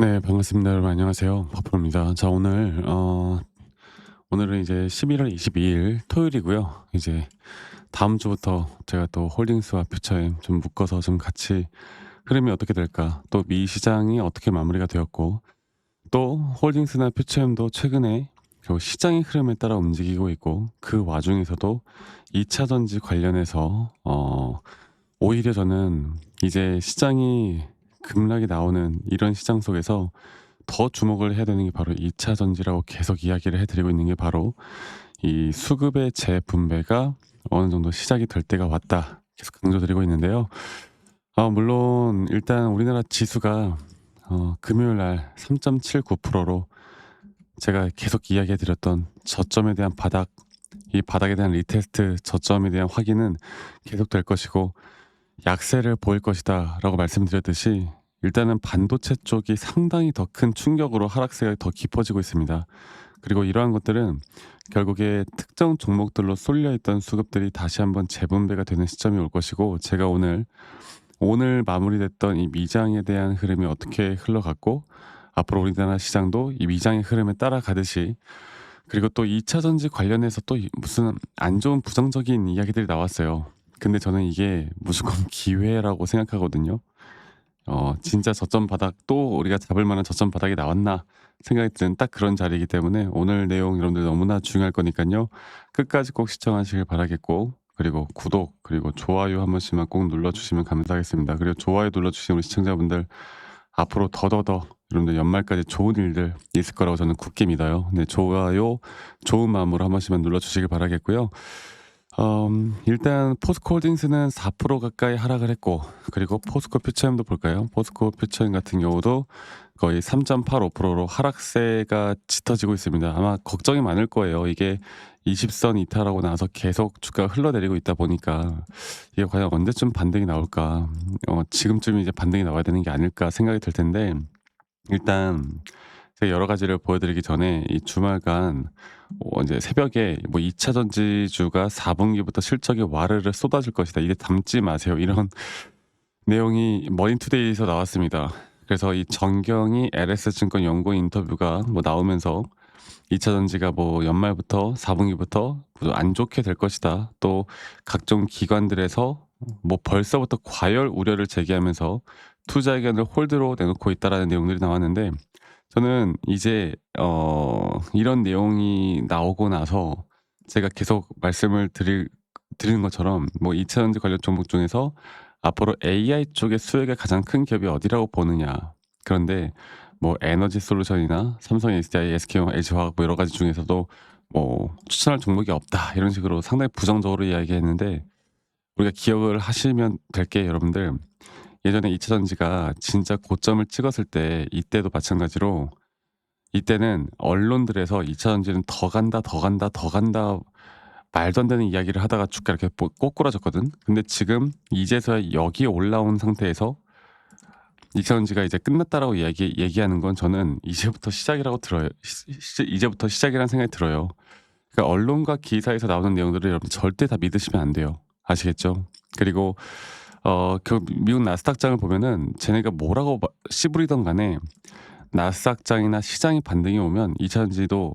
네 반갑습니다. 여러분 안녕하세요. 버프로입니다. 자 오늘 어 오늘은 이제 11월 22일 토요일이고요. 이제 다음 주부터 제가 또 홀딩스와 퓨처엠 좀 묶어서 좀 같이 흐름이 어떻게 될까 또 미 시장이 어떻게 마무리가 되었고 또 홀딩스나 퓨처엠도 최근에 그 시장의 흐름에 따라 움직이고 있고 그 와중에서도 2차 전지 관련해서 어 오히려 저는 이제 시장이 급락이 나오는 이런 시장 속에서 더 주목을 해야 되는 게 바로 2차 전지라고 계속 이야기를 해드리고 있는 게 바로 이 수급의 재분배가 어느 정도 시작이 될 때가 왔다. 계속 강조드리고 있는데요. 아, 물론 일단 우리나라 지수가 어, 금요일 날 3.79%로 제가 계속 이야기해 드렸던 저점에 대한 바닥, 이 바닥에 대한 리테스트 저점에 대한 확인은 계속될 것이고 약세를 보일 것이다 라고 말씀드렸듯이 일단은 반도체 쪽이 상당히 더 큰 충격으로 하락세가 더 깊어지고 있습니다. 그리고 이러한 것들은 결국에 특정 종목들로 쏠려 있던 수급들이 다시 한번 재분배가 되는 시점이 올 것이고 제가 오늘 오늘 마무리됐던 이 미장에 대한 흐름이 어떻게 흘러갔고 앞으로 우리나라 시장도 이 미장의 흐름에 따라가듯이 그리고 또 2차 전지 관련해서 또 무슨 안 좋은 부정적인 이야기들이 나왔어요. 근데 저는 이게 무조건 기회라고 생각하거든요. 어, 진짜 저점 바닥 또 우리가 잡을 만한 저점 바닥이 나왔나 생각이 드는 딱 그런 자리이기 때문에 오늘 내용 여러분들 너무나 중요할 거니까요. 끝까지 꼭 시청하시길 바라겠고 그리고 구독 그리고 좋아요 한 번씩만 꼭 눌러주시면 감사하겠습니다. 그리고 좋아요 눌러주시는 우리 시청자분들 앞으로 더더더 여러분들 연말까지 좋은 일들 있을 거라고 저는 굳게 믿어요. 네, 좋아요 좋은 마음으로 한 번씩만 눌러주시길 바라겠고요. 음, 일단 포스코 홀딩스는 4% 가까이 하락을 했고 그리고 포스코 퓨처엠도 볼까요? 포스코 퓨처엠 같은 경우도 거의 3.85%로 하락세가 짙어지고 있습니다. 아마 걱정이 많을 거예요. 이게 20선 이탈하고 나서 계속 주가가 흘러내리고 있다 보니까 이게 과연 언제쯤 반등이 나올까? 어, 지금쯤 이제 반등이 나와야 되는 게 아닐까 생각이 들 텐데 일단 제가 여러 가지를 보여드리기 전에 이 주말간 어, 이제 새벽에 뭐 2차 전지주가 4분기부터 실적이 와르르 쏟아질 것이다. 이게 담지 마세요. 이런 내용이 머니투데이에서 나왔습니다. 그래서 이 정경이 LS증권 연구원 인터뷰가 뭐 나오면서 2차 전지가 뭐 연말부터 4분기부터 안 좋게 될 것이다. 또 각종 기관들에서 뭐 벌써부터 과열 우려를 제기하면서 투자 의견을 홀드로 내놓고 있다라는 내용들이 나왔는데 저는 이제 어 이런 내용이 나오고 나서 제가 계속 말씀을 드릴 드리는 것처럼 뭐 2차 전지 관련 종목 중에서 앞으로 AI 쪽의 수혜가 가장 큰 기업이 어디라고 보느냐. 그런데 뭐 에너지 솔루션이나 삼성 SDI, SK형, LG화학 뭐 여러 가지 중에서도 뭐 추천할 종목이 없다. 이런 식으로 상당히 부정적으로 이야기했는데 우리가 기억을 하시면 될 게 여러분들 예전에 2차 전지가 진짜 고점을 찍었을 때 이때도 마찬가지로 이때는 언론들에서 2차 전지는 더 간다, 더 간다, 더 간다 말도 안 되는 이야기를 하다가 주가 이렇게 뽀- 꼬꾸라졌거든. 근데 지금 이제서야 여기 올라온 상태에서 2차 전지가 이제 끝났다라고 얘기, 얘기하는 건 저는 이제부터 시작이라고 들어요. 시- 시- 이제부터 시작이라는 생각이 들어요. 그러니까 언론과 기사에서 나오는 내용들을 여러분 절대 다 믿으시면 안 돼요. 아시겠죠? 그리고 어, 그 미국 나스닥장을 보면은 쟤네가 뭐라고 마- 씨부리던 간에 나스닥장이나 시장이 반등이 오면 2차 전지도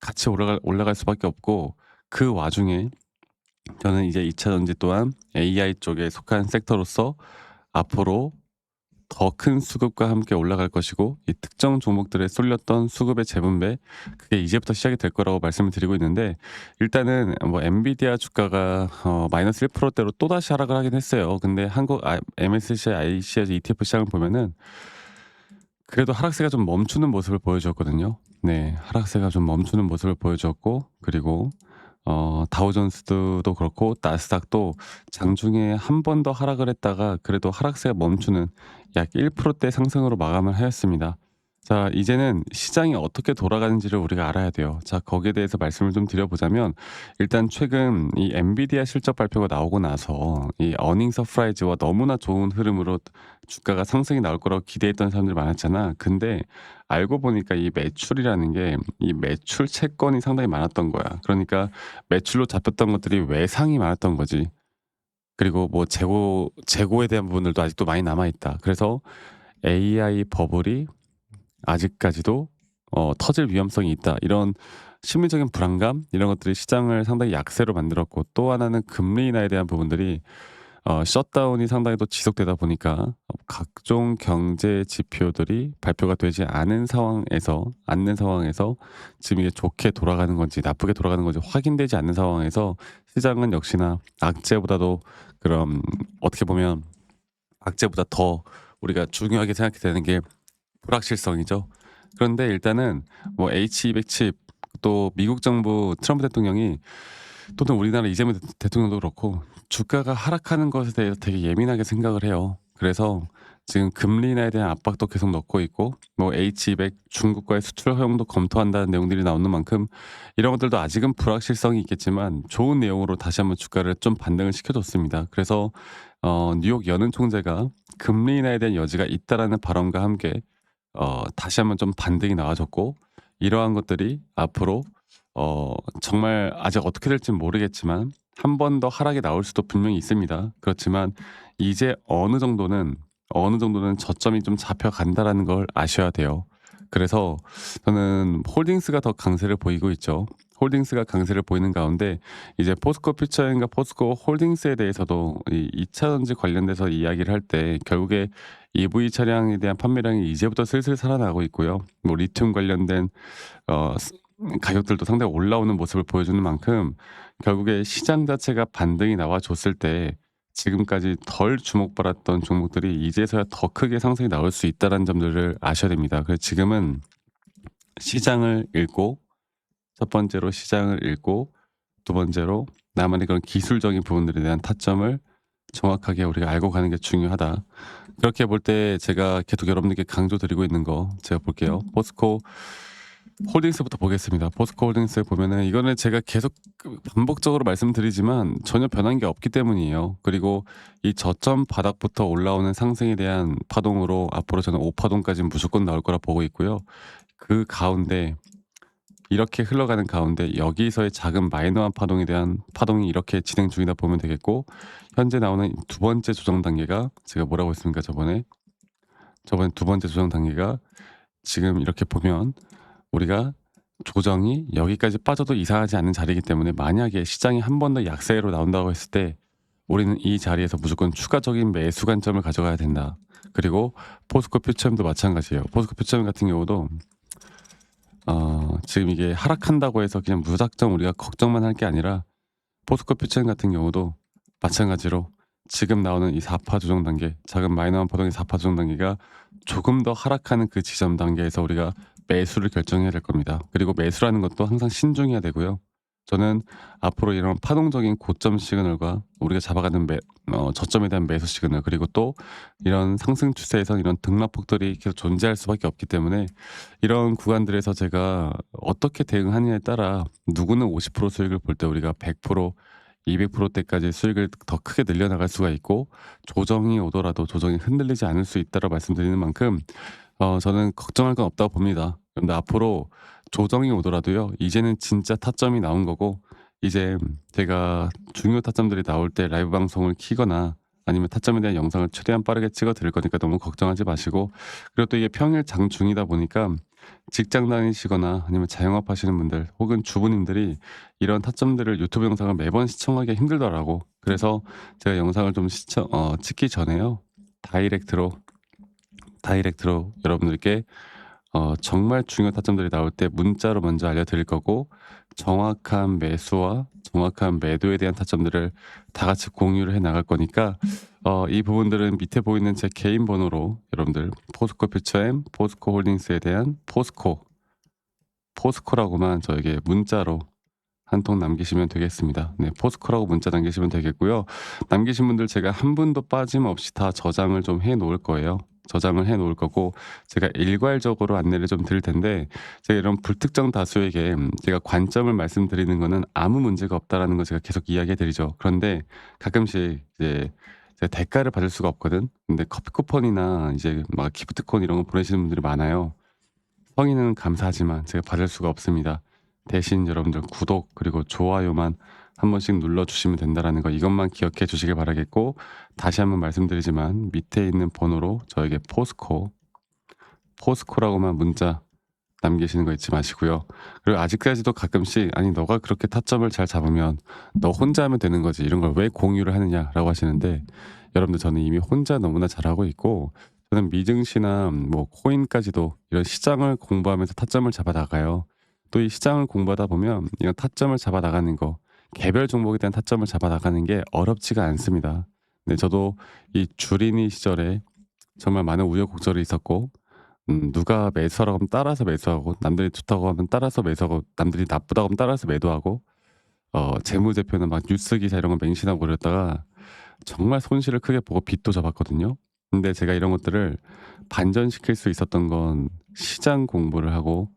같이 올라갈, 올라갈 수밖에 없고 그 와중에 저는 이제 2차 전지 또한 AI 쪽에 속한 섹터로서 앞으로 더 큰 수급과 함께 올라갈 것이고 이 특정 종목들에 쏠렸던 수급의 재분배 그게 이제부터 시작이 될 거라고 말씀을 드리고 있는데 일단은 뭐 엔비디아 주가가 어, 마이너스 1%대로 또 다시 하락을 하긴 했어요. 근데 한국 아, MSCI, ICI ETF 시장을 보면은 그래도 하락세가 좀 멈추는 모습을 보여줬거든요. 네, 하락세가 좀 멈추는 모습을 보여줬고 그리고 어, 다우존스도 그렇고 나스닥도 장중에 한번더 하락을 했다가 그래도 하락세가 멈추는 약 1%대 상승으로 마감을 하였습니다. 자, 이제는 시장이 어떻게 돌아가는지를 우리가 알아야 돼요. 자, 거기에 대해서 말씀을 좀 드려보자면, 일단 최근 이 엔비디아 실적 발표가 나오고 나서 이 어닝 서프라이즈와 너무나 좋은 흐름으로 주가가 상승이 나올 거라고 기대했던 사람들이 많았잖아. 근데 알고 보니까 이 매출이라는 게 이 매출 채권이 상당히 많았던 거야. 그러니까 매출로 잡혔던 것들이 외상이 많았던 거지. 그리고 뭐 재고 재고에 대한 부분들도 아직도 많이 남아 있다. 그래서 AI 버블이 아직까지도 어 터질 위험성이 있다. 이런 심리적인 불안감 이런 것들이 시장을 상당히 약세로 만들었고 또 하나는 금리 인하에 대한 부분들이 어 셧다운이 상당히 또 지속되다 보니까 각종 경제 지표들이 발표가 되지 않은 상황에서 않는 상황에서 지금 이게 좋게 돌아가는 건지 나쁘게 돌아가는 건지 확인되지 않는 상황에서 시장은 역시나 악재보다도 그런 어떻게 보면 악재보다 더 우리가 중요하게 생각해야 되는 게 불확실성이죠. 그런데 일단은 뭐 H200칩 또 미국 정부 트럼프 대통령이 또는 우리나라 이재명 대- 대통령도 그렇고 주가가 하락하는 것에 대해서 되게 예민하게 생각을 해요. 그래서 지금 금리 인하에 대한 압박도 계속 넣고 있고 뭐 H200 중국과의 수출 허용도 검토한다는 내용들이 나오는 만큼 이런 것들도 아직은 불확실성이 있겠지만 좋은 내용으로 다시 한번 주가를 좀 반등을 시켜줬습니다. 그래서 어, 뉴욕 연은 총재가 금리 인하에 대한 여지가 있다라는 발언과 함께 어, 다시 한번 좀 반등이 나와줬고 이러한 것들이 앞으로 어, 정말 아직 어떻게 될지는 모르겠지만 한 번 더 하락이 나올 수도 분명히 있습니다. 그렇지만 이제 어느 정도는 어느 정도는 저점이 좀 잡혀간다라는 걸 아셔야 돼요. 그래서 저는 홀딩스가 더 강세를 보이고 있죠. 홀딩스가 강세를 보이는 가운데 이제 포스코 퓨처인과 포스코 홀딩스에 대해서도 이 2차 전지 관련돼서 이야기를 할 때 결국에 EV 차량에 대한 판매량이 이제부터 슬슬 살아나고 있고요. 뭐 리튬 관련된 어 스- 가격들도 상당히 올라오는 모습을 보여주는 만큼 결국에 시장 자체가 반등이 나와줬을 때 지금까지 덜 주목받았던 종목들이 이제서야 더 크게 상승이 나올 수 있다는 점들을 아셔야 됩니다. 그래서 지금은 시장을 읽고 첫 번째로 시장을 읽고 두 번째로 나만의 그런 기술적인 부분들에 대한 타점을 정확하게 우리가 알고 가는 게 중요하다. 그렇게 볼 때 제가 계속 여러분들께 강조드리고 있는 거 제가 볼게요. 포스코 홀딩스부터 보겠습니다. 포스코 홀딩스 보면은 이거는 제가 계속 그 반복적으로 말씀드리지만 전혀 변한 게 없기 때문이에요. 그리고 이 저점 바닥부터 올라오는 상승에 대한 파동으로 앞으로 저는 5파동까지 무조건 나올 거라 보고 있고요. 그 가운데 이렇게 흘러가는 가운데 여기서의 작은 마이너한 파동에 대한 파동이 이렇게 진행 중이다 보면 되겠고 현재 나오는 두 번째 조정 단계가 제가 뭐라고 했습니까 저번에 저번에 두 번째 조정 단계가 지금 이렇게 보면 우리가 조정이 여기까지 빠져도 이상하지 않는 자리이기 때문에 만약에 시장이 한 번 더 약세로 나온다고 했을 때 우리는 이 자리에서 무조건 추가적인 매수 관점을 가져가야 된다. 그리고 포스코 퓨처엠도 마찬가지예요. 포스코 퓨처엠 같은 경우도 어, 지금 이게 하락한다고 해서 그냥 무작정 우리가 걱정만 할 게 아니라 포스코 퓨처엠 같은 경우도 마찬가지로 지금 나오는 이 4파 조정 단계, 작은 마이너한 파동의 4파 조정 단계가 조금 더 하락하는 그 지점 단계에서 우리가 매수를 결정해야 될 겁니다. 그리고 매수라는 것도 항상 신중해야 되고요. 저는 앞으로 이런 파동적인 고점 시그널과 우리가 잡아가는 매, 어, 저점에 대한 매수 시그널 그리고 또 이런 상승 추세에서 이런 등락폭들이 계속 존재할 수밖에 없기 때문에 이런 구간들에서 제가 어떻게 대응하느냐에 따라 누구는 50% 수익을 볼 때 우리가 100% 200%대까지 수익을 더 크게 늘려나갈 수가 있고 조정이 오더라도 조정이 흔들리지 않을 수 있다고 말씀드리는 만큼 어, 저는 걱정할 건 없다고 봅니다. 그런데 앞으로 조정이 오더라도요, 이제는 진짜 타점이 나온 거고, 이제 제가 중요 타점들이 나올 때 라이브 방송을 키거나 아니면 타점에 대한 영상을 최대한 빠르게 찍어 드릴 거니까 너무 걱정하지 마시고, 그리고 또 이게 평일 장중이다 보니까 직장 다니시거나 아니면 자영업 하시는 분들 혹은 주부님들이 이런 타점들을 유튜브 영상을 매번 시청하기 힘들더라고. 그래서 제가 영상을 좀 시청, 어, 찍기 전에요. 다이렉트로 다이렉트로 여러분들께 어, 정말 중요 타점들이 나올 때 문자로 먼저 알려드릴 거고 정확한 매수와 정확한 매도에 대한 타점들을 다 같이 공유를 해 나갈 거니까 어, 이 부분들은 밑에 보이는 제 개인 번호로 여러분들 포스코 퓨처엠 포스코 홀딩스에 대한 포스코 포스코라고만 저에게 문자로 한 통 남기시면 되겠습니다. 네, 포스코라고 문자 남기시면 되겠고요. 남기신 분들 제가 한 분도 빠짐없이 다 저장을 좀 해 놓을 거예요. 저장을 해 놓을 거고 제가 일괄적으로 안내를 좀 드릴 텐데 제가 이런 불특정 다수에게 음, 제가 관점을 말씀드리는 거는 아무 문제가 없다라는 거 제가 계속 이야기해 드리죠. 그런데 가끔씩 이제 제가 대가를 받을 수가 없거든. 근데 커피 쿠폰이나 이제 막 기프트콘 이런 거 보내시는 분들이 많아요. 성의는 감사하지만 제가 받을 수가 없습니다. 대신 여러분들 구독 그리고 좋아요만 한 번씩 눌러주시면 된다라는 거 이것만 기억해 주시길 바라겠고 다시 한번 말씀드리지만 밑에 있는 번호로 저에게 포스코 포스코라고만 문자 남기시는 거 잊지 마시고요. 그리고 아직까지도 가끔씩 아니 너가 그렇게 타점을 잘 잡으면 너 혼자 하면 되는 거지 이런 걸 왜 공유를 하느냐라고 하시는데 여러분들 저는 이미 혼자 너무나 잘하고 있고 저는 미증시나 뭐 코인까지도 이런 시장을 공부하면서 타점을 잡아 나가요. 또 이 시장을 공부하다 보면 이런 타점을 잡아 나가는 거 개별 종목에 대한 타점을 잡아 나가는 게 어렵지가 않습니다. 네, 저도 이 주린이 시절에 정말 많은 우여곡절이 있었고 음, 누가 매수하라고 하면 따라서 매수하고 남들이 좋다고 하면 따라서 매수하고 남들이 나쁘다고 하면 따라서 매도하고 어, 재무제표는 막 뉴스 기사 이런 거 맹신하고 그랬다가 정말 손실을 크게 보고 빚도 져봤거든요. 근데 제가 이런 것들을 반전시킬 수 있었던 건 시장 공부를 하고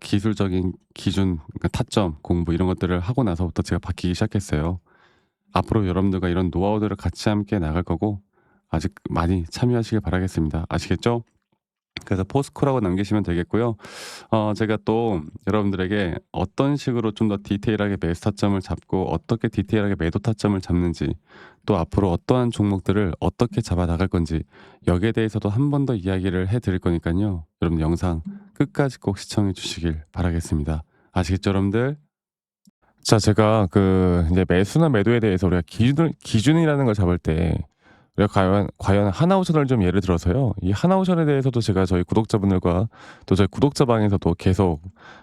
기술적인 기준, 그러니까 타점 공부 이런 것들을 하고 나서부터 제가 바뀌기 시작했어요. 앞으로 여러분들과 이런 노하우들을 같이 함께 나갈 거고 아직 많이 참여하시길 바라겠습니다. 아시겠죠? 그래서 포스코라고 남기시면 되겠고요. 어, 제가 또 여러분들에게 어떤 식으로 좀 더 디테일하게 매수 타점을 잡고 어떻게 디테일하게 매도 타점을 잡는지 또 앞으로 어떠한 종목들을 어떻게 잡아 나갈 건지 여기에 대해서도 한 번 더 이야기를 해 드릴 거니까요. 여러분 영상 끝까지 꼭 시청해 주시길 바라겠습니다. 아시겠죠, 여러분들? 자, 제가 그 이제 매수나 매도에 대해서 우리가 기준 기준이라는 걸 잡을 때 우리가 과연 과연 하나오션을 좀 예를 들어서요. 이 하나오션에 대해서도 제가 저희 구독자분들과 또 저희 구독자 방에서도 계속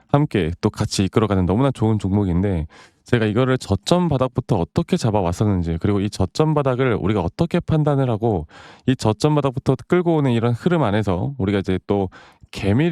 함께 또 같이 이끌어가는 너무나 좋은 종목인데 제가 이거를 저점 바닥부터 어떻게 잡아왔었는지 그리고 이 저점 바닥을 우리가 어떻게 판단을 하고 이 저점 바닥부터 끌고 오는 이런 흐름 안에서 우리가 이제 또 개미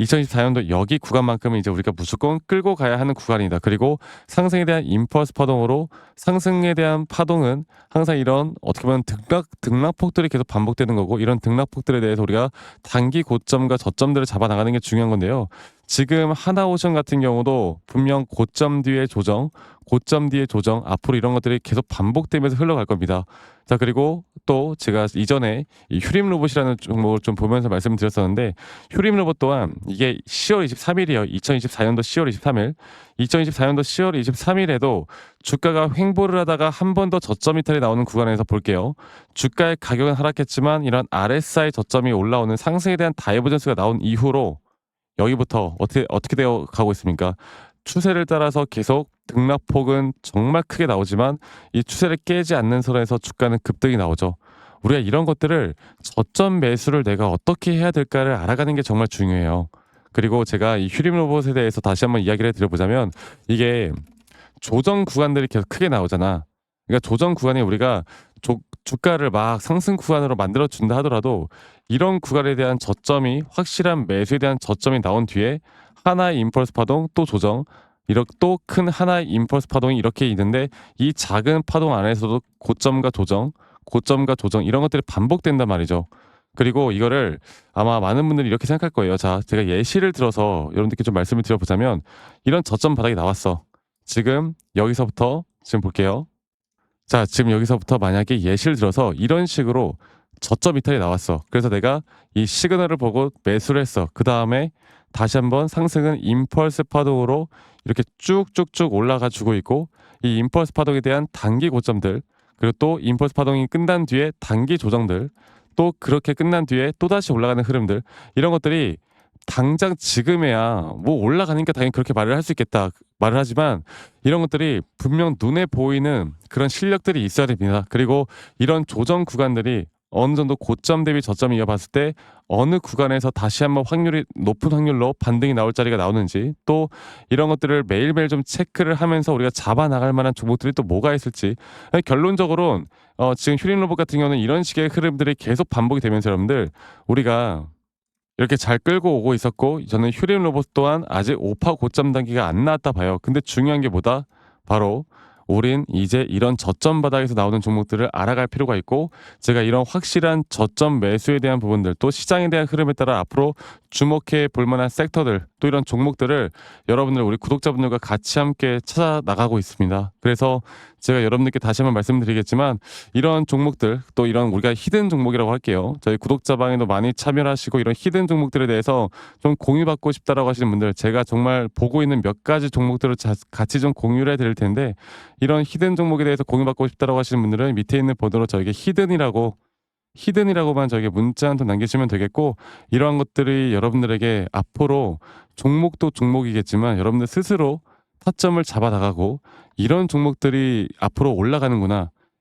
2024년도 여기 구간만큼은 이제 우리가 무조건 끌고 가야 하는 구간이다. 그리고 상승에 대한 임펄스 파동으로 상승에 대한 파동은 항상 이런 어떻게 보면 등락 등락폭들이 계속 반복되는 거고 이런 등락폭들에 대해서 우리가 단기 고점과 저점들을 잡아 나가는 게 중요한 건데요. 지금 하나오션 같은 경우도 분명 고점 뒤에 조정, 고점 뒤에 조정, 앞으로 이런 것들이 계속 반복되면서 흘러갈 겁니다. 자, 그리고 또 제가 이전에 이 휴림 로봇이라는 종목을 좀 보면서 말씀을 드렸었는데 휴림 로봇 또한 이게 10월 23일이에요. 2024년도 10월 23일. 2024년도 10월 23일에도 주가가 횡보를 하다가 한 번 더 저점 이탈이 나오는 구간에서 볼게요. 주가의 가격은 하락했지만 이런 RSI 저점이 올라오는 상승에 대한 다이버전스가 나온 이후로 여기부터 어떻게 어떻게 되어 가고 있습니까? 추세를 따라서 계속 등락폭은 정말 크게 나오지만 이 추세를 깨지 않는 선에서 주가는 급등이 나오죠. 우리가 이런 것들을 저점 매수를 내가 어떻게 해야 될까를 알아가는 게 정말 중요해요. 그리고 제가 이 휴림 로봇에 대해서 다시 한번 이야기를 드려보자면 이게 조정 구간들이 계속 크게 나오잖아. 그러니까 조정 구간에 우리가 조, 주가를 막 상승 구간으로 만들어 준다 하더라도 이런 구간에 대한 저점이 확실한 매수에 대한 저점이 나온 뒤에 하나의 임펄스 파동 또 조정 이렇게 또 큰 하나의 임펄스 파동이 이렇게 있는데 이 작은 파동 안에서도 고점과 조정 고점과 조정 이런 것들이 반복된단 말이죠. 그리고 이거를 아마 많은 분들이 이렇게 생각할 거예요. 자, 제가 예시를 들어서 여러분들께 좀 말씀을 드려보자면 이런 저점 바닥이 나왔어. 지금 여기서부터 지금 볼게요. 자, 지금 여기서부터 만약에 예시를 들어서 이런 식으로 저점 이탈이 나왔어. 그래서 내가 이 시그널을 보고 매수를 했어. 그 다음에 다시 한번 상승은 임펄스 파동으로 이렇게 쭉쭉쭉 올라가 주고 있고 이 임펄스 파동에 대한 단기 고점들 그리고 또 임펄스 파동이 끝난 뒤에 단기 조정들 또 그렇게 끝난 뒤에 또 다시 올라가는 흐름들 이런 것들이 당장 지금에야 뭐 올라가니까 당연히 그렇게 말을 할 수 있겠다 말을 하지만 이런 것들이 분명 눈에 보이는 그런 실력들이 있어야 됩니다. 그리고 이런 조정 구간들이 어느 정도 고점 대비 저점 이어봤을 때 어느 구간에서 다시 한번 확률이 높은 확률로 반등이 나올 자리가 나오는지 또 이런 것들을 매일매일 좀 체크를 하면서 우리가 잡아 나갈 만한 종목들이 또 뭐가 있을지 아니, 결론적으로 어, 지금 휴린 로봇 같은 경우는 이런 식의 흐름들이 계속 반복이 되면서 여러분들 우리가 이렇게 잘 끌고 오고 있었고 저는 휴린 로봇 또한 아직 오파 고점 단계가 안 나왔다 봐요. 근데 중요한 게 뭐다? 바로 우린 이제 이런 저점 바닥에서 나오는 종목들을 알아갈 필요가 있고 제가 이런 확실한 저점 매수에 대한 부분들 또 시장에 대한 흐름에 따라 앞으로 주목해 볼 만한 섹터들 또 이런 종목들을 여러분들 우리 구독자분들과 같이 함께 찾아 나가고 있습니다. 그래서 제가 여러분들께 다시 한번 말씀드리겠지만 이런 종목들 또 이런 우리가 히든 종목이라고 할게요. 저희 구독자 방에도 많이 참여를 하시고 이런 히든 종목들에 대해서 좀 공유받고 싶다라고 하시는 분들 제가 정말 보고 있는 몇 가지 종목들을 자- 같이 좀 공유를 해 드릴 텐데 이런 히든 종목에 대해서 공유받고 싶다라고 하시는 분들은 밑에 있는 번호로 저에게 히든이라고 히든이라고만 저에게 문자 한 통 남기시면 되겠고 이러한 것들이 여러분들에게 앞으로 종목도 종목이겠지만 여러분들 스스로 타점을 잡아 나가고 이런 종목들이 앞으로 올라가는구나